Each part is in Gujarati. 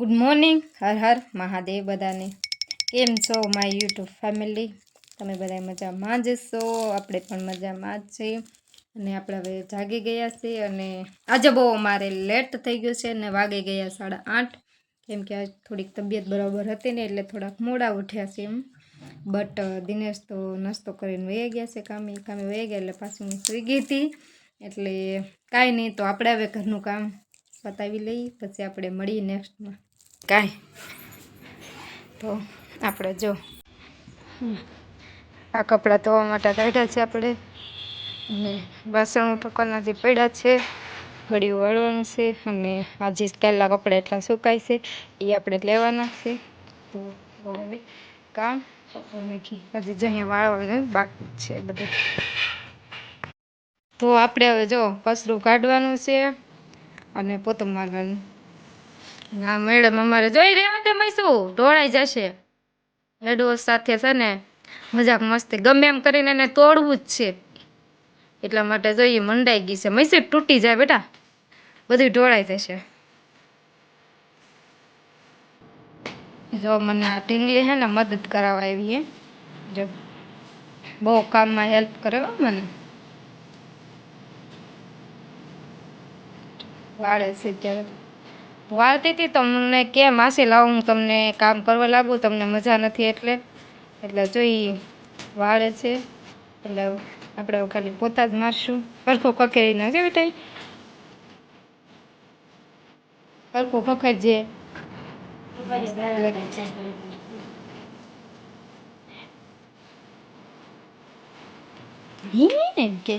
ગુડ મોર્નિંગ હર હર મહાદેવ બધાને. કેમ છો માય યુટ્યુબ ફેમિલી? તમે બધા મજામાં જ છો આપણે પણ મજામાં જ છીએ. અને આપણે હવે જાગી ગયા છીએ અને આજે બહુ અમારે લેટ થઈ ગયું છે અને વાગી ગયા સાડા આઠ. કેમ કે આજ થોડીક તબિયત બરાબર હતી ને એટલે થોડાક મોડા ઉઠ્યા છે એમ. બટ દિનેશ તો નાસ્તો કરીને વહી ગયા છે કામે. કામે વહી ગયા એટલે પાછું હું સુઈ હતી. એટલે કાંઈ નહીં, તો આપણે હવે ઘરનું કામ પતાવી લઈએ. પછી આપણે મળીએ નેક્સ્ટમાં કાંઈ. તો આપણે જો. આ કપડાં ધોવા માટે કાઢ્યા છે આપણે. અને વાસણ ઉટકવાનાથી પડ્યા છે. ઘડી વાળવાનું છે. અને આજે કેટલા કપડાં એટલા સુકાય છે. એ આપણે લેવાના છે. તો હવે કામ હજી અહીંયા વાળવાનું બાકી છે બધું. તો આપણે હવે જો પસરું કાઢવાનું છે. અને પોતું મારવાનું ના મેડમ, અમારે જોઈ રહ્યા તે શું ઢોળાઈ જશે. એડવોસ સાથે છે ને મજાક મસ્તી. ગમે એમ કરીને એને તોડવું જ છે. એટલા માટે જોઈએ મંડાઈ ગઈ છે. મૈસૂર તૂટી જાય બેટા. બધું ઢોળાઈ જશે. જો મને આ ટીંગલી છે ને મદદ કરાવવા આવી હે. જો બહુ કામમાં હેલ્પ કરે મને. વાળે છે ત્યારે. વાળતી હતી, તમને કે માસી લાવો, હું તમને કામ કરવા લાગું, તમને મજા નથી એટલે. એટલે જોઈ વાળે છે, એટલે આપણે ખાલી પોતા જ મારશું. સરખો ખખેરી ના છે બેટા સરખો ખખેરજે. હે કે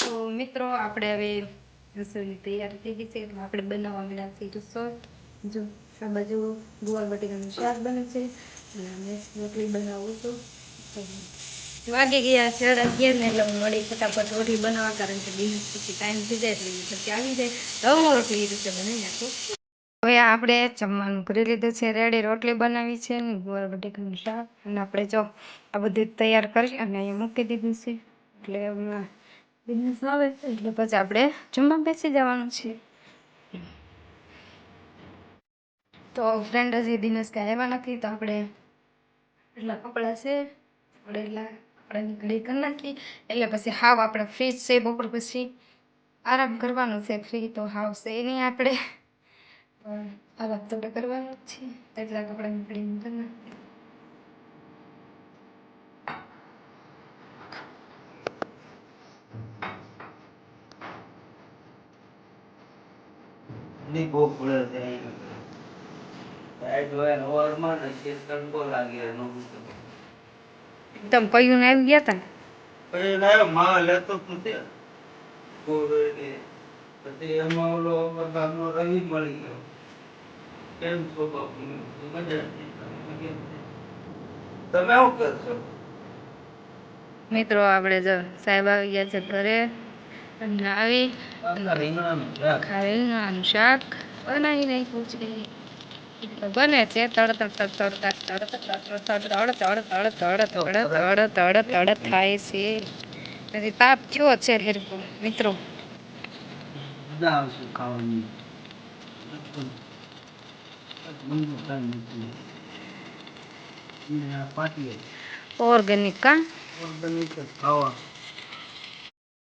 તો મિત્રો, આપણે હવે રસોઈની તૈયારી થઈ ગઈ છે આપણે બનાવવા મળ્યા છીએ રસોઈ. જો આ બાજુ ગુવાર બટેકાનું શાક બને છે, અને અમે રોટલી બનાવું છું. વાગી ગયા છે અગિયાર ને, એટલે હું મળી ફટાફટ રોટલી બનાવવા, કારણ કે દિવસ પછી ટાઈમ થઈ જાય, એટલે પછી આવી જાય. તો હું રોટલી એ રીતે બનાવી નાખું. હવે આપણે જમવાનું કરી લીધું છે, રેડી રોટલી બનાવી છે, ને ગુવાર બટેકાનું શાક. અને આપણે જો આ બધું તૈયાર કરી અને અહીંયા મૂકી દીધું છે, એટલે બિઝનેસ આવે, એટલે પછી આપણે જમવા બેસી જવાનું છે. તો ફ્રેન્ડ હજી દિનેશ કાંઈ આવ્યા નથી, તો આપણે એટલા કપડાં છે, આપણે એટલા કપડાની ઘડી કરી નાખી એટલે પછી હાવ આપણે ફ્રી છે, બપોર પછી આરામ કરવાનો છે ફ્રી તો હાવ છે નહીં આપણે. પણ આરામ તો આપણે કરવાનો જ છે, એટલા કપડાની ઘડી કરી નાખી બી બહુ પડે છે મળી ગયો. કેમ મજા તમે શું કરશો? મિત્રો આપડે જો સાહેબ આવી ગયા છે ઘરે. રંગાવે રીંગણાનું શાક બનાવી નાખ્યું છે બને છે તળતા તળતા તળતા તળત થાય છે પછી તાપ થયો છે મિત્રો ઓર્ગેનિક ઓર્ગેનિક ખાવા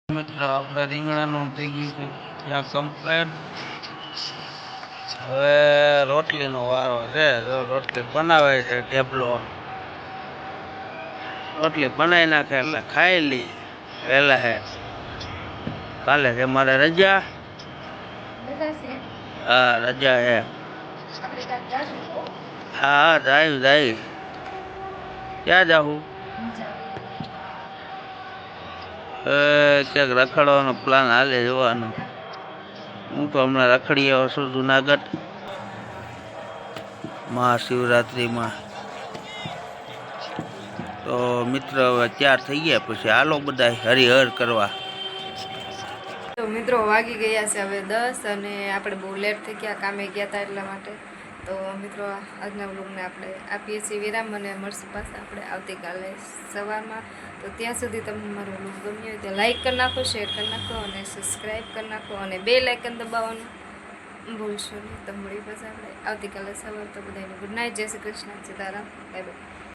મિત્રો આપણે રીંગણાનું થઈ ગયું ત્યાં કમ્પ્લેટ હવે રોટલીનો વારો છે. રોટલી બનાવે છે ઢેપલો રોટલી બનાવી નાખે એટલે ખાઈ લઈ વહેલા હે. કાલે છે મારે રજા. હા રજા હે. હા જાય જાય ક્યાં જાઉં ક્યાંક રખડવાનો પ્લાન હાલે જોવાનો. હું તો હમણાં રખડી આવ્યો છું જુનાગઢ. મહાશિવરાત્રિમાં. તો મિત્ર હવે તૈયાર થઈ ગયા પછી હાલો બધા હરિહર કરવા. તો મિત્રો વાગી ગયા છે હવે દસ અને આપણે બહુ લેટ થઈ ગયા, કામે ગયા હતા એટલા માટે. તો મિત્રો, આજના વ્લોગને આપણે આપીએ છીએ વિરામ અને મળશું પાછા આપણે આવતીકાલે સવારમાં. તો ત્યાં સુધી તમને મારો વ્લોગ ગમ્યો હોય તો લાઈક કરી નાખો, શેર કરી નાખો અને સબસ્ક્રાઈબ કરી નાખો અને બે લાઇકન દબાવવાનું ભૂલશો નહીં. તો મળી પાછા આપણે આવતીકાલે સવાર તો બધાને ગુડ નાઇટ જય શ્રી કૃષ્ણ. સીતારામ. Bye bye